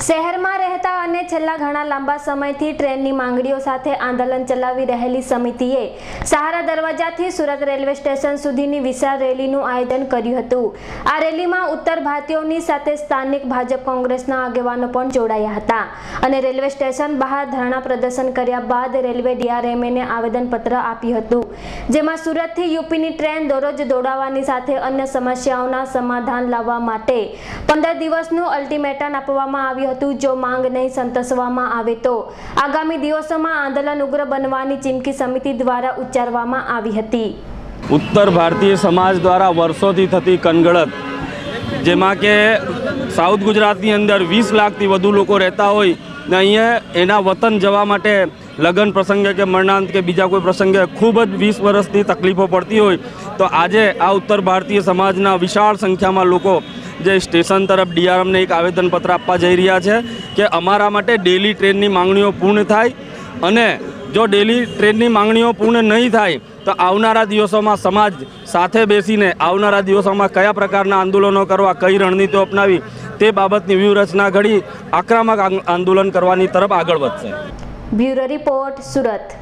શહેરમાં રહેતા અને છેલ્લા ઘણા લાંબા સમયથી ટ્રેનની માંગણીઓ સાથે આંદોલન ચલાવી રહેલી સમિતિએ સહારા દરવાજાથી સુરત રેલવે સ્ટેશન સુધીની વિશાળ રેલીનું આયોજન કર્યું હતું. આ રેલીમાં ઉત્તર ભારતીયોની સાથે સ્થાનિક ભાજપ કોંગ્રેસના આગેવાનો પણ જોડાયા હતા અને રેલવે સ્ટેશન બહાર ધરણા પ્રદર્શન કર્યા બાદ રેલવે ડીઆરએમએને આવેદનપત્ર આપ્યું હતું. જેમાં સુરતથી યુપીની ટ્રેન દરરોજ દોડાવવાની સાથે અન્ય સમસ્યાઓના સમાધાન લાવવા માટે પંદર દિવસનું અલ્ટિમેટમ આપવામાં આવ્યું હતું. જો માંગ નહીં સંતોષવામાં આવે તો આગામી દિવસોમાં આંદોલન ઉગ્ર બનવાની ચીમકી સમિતિ દ્વારા ઉચ્ચારવામાં આવી હતી. ઉત્તર ભારતીય સમાજ દ્વારા વર્ષોથી થતી કનગળત જેમાં કે સાઉથ ગુજરાતની અંદર વીસ લાખથી વધુ લોકો રહેતા હોય ને અહીંયા એના વતન જવા માટે લગ્ન પ્રસંગે કે મરણાંત કે બીજા કોઈ પ્રસંગે ખૂબ જ વીસ વર્ષથી તકલીફો પડતી હોય, તો આજે આ ઉત્તર ભારતીય સમાજના વિશાળ સંખ્યામાં લોકો જે સ્ટેશન તરફ ડીઆરએમને એક આવેદનપત્ર આપવા જઈ રહ્યા છે કે અમારા માટે ડેલી ટ્રેનની માંગણીઓ પૂર્ણ થાય અને જો ડેલી ટ્રેનની માંગણીઓ પૂર્ણ નહીં થાય, તો આવનારા દિવસોમાં સમાજ સાથે બેસીને આવનારા દિવસોમાં કયા પ્રકારના આંદોલનો કરવા, કઈ રણનીતિઓ અપનાવી, તે બાબતની વ્યૂહરચના ઘડી આક્રમક આંદોલન કરવાની તરફ આગળ વધશે. Bureau report Surat.